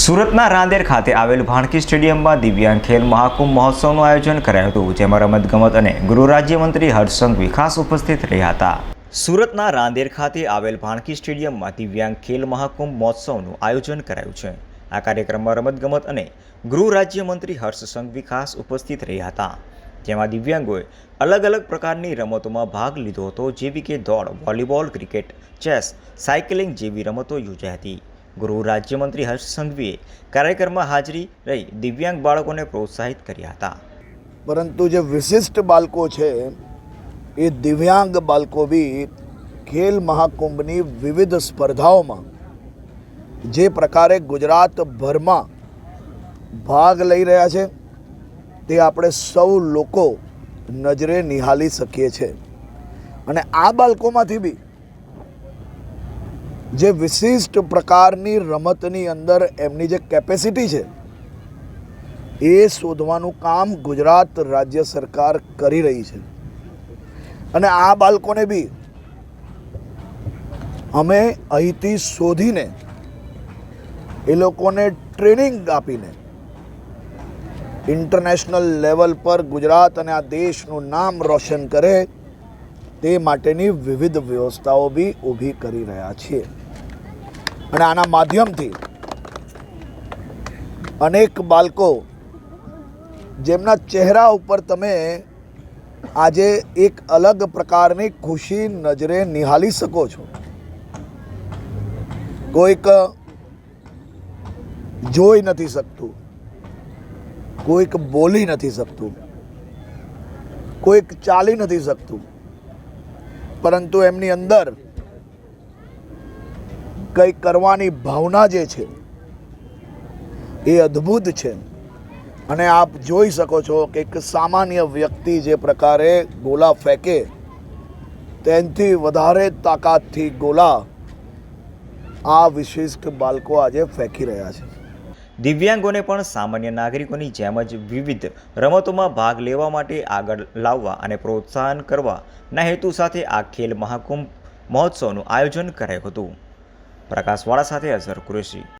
સુરતના રાંદેર ખાતે આવેલ ભાણકી સ્ટેડિયમમાં દિવ્યાંગ ખેલ મહાકુંભ મહોત્સવનું આયોજન કરાયું હતું, જેમાં રમતગમત અને ગૃહ રાજ્યમંત્રી હર્ષ સંઘવી ખાસ ઉપસ્થિત રહ્યા હતા. સુરતના રાંદેર ખાતે આવેલ ભાણકી સ્ટેડિયમમાં દિવ્યાંગ ખેલ મહાકુંભ મહોત્સવનું આયોજન કરાયું છે. આ કાર્યક્રમમાં રમતગમત અને ગૃહ રાજ્યમંત્રી હર્ષ સંઘવી ઉપસ્થિત રહ્યા હતા. જેમાં દિવ્યાંગોએ અલગ અલગ પ્રકારની રમતોમાં ભાગ લીધો હતો, જેવી કે દોડ, વોલીબોલ, ક્રિકેટ, ચેસ, સાયકલિંગ જેવી રમતો યોજાઈ હતી. ગૃહ રાજ્યમંત્રી હર્ષ સંઘવીએ કાર્યક્રમમાં હાજરી રહી દિવ્યાંગ બાળકોને પ્રોત્સાહિત કર્યા હતા. પરંતુ જે વિશિષ્ટ બાળકો છે, એ દિવ્યાંગ બાળકો બી ખેલ મહાકુંભની વિવિધ સ્પર્ધાઓમાં જે પ્રકારે ગુજરાતભરમાં ભાગ લઈ રહ્યા છે, તે આપણે સૌ લોકો નજરે નિહાળી શકીએ છીએ. અને આ બાળકોમાંથી બી જે વિશિષ્ટ પ્રકારની રમતની અંદર એમની જે કેપેસિટી છે, એ શોધવાનું કામ ગુજરાત રાજ્ય સરકાર કરી રહી છે. અને આ બાળકોને બી અમે અહીંથી શોધીને એ લોકોને ટ્રેનિંગ આપીને ઇન્ટરનેશનલ લેવલ પર ગુજરાત અને આ દેશનું નામ રોશન કરે તે માટેની વિવિધ વ્યવસ્થાઓ બી ઊભી કરી રહ્યા છીએ. અને આના માધ્યમથી અનેક બાળકો જેમના ચહેરા ઉપર તમે આજે એક અલગ પ્રકારની ખુશી નજરે નિહાળી શકો છો. કોઈક જોઈ નથી શકતું. કોઈક બોલી નથી શકતું. કોઈક ચાલી નથી શકતું. પરંતુ એમની અંદર કંઈ કરવાની ભાવના જે છે, એ અદ્ભુત છે. અને આપ જોઈ શકો છો કે એક સામાન્ય વ્યક્તિ જે પ્રકારે ગોલા ફેંકે, તેનાથી વધારે તાકાતથી ગોલા આ વિશિષ્ટ બાળકો આજે ફેંકી રહ્યા છે. દિવ્યાંગોને પણ સામાન્ય નાગરિકોની જેમ જ વિવિધ રમતોમાં ભાગ લેવા માટે આગળ લાવવા અને પ્રોત્સાહન કરવાના હેતુ સાથે આ ખેલ મહાકુંભ મહોત્સવનું આયોજન કરાયું હતું. પ્રકાશવાળા સાથે અઝર કુરેશી.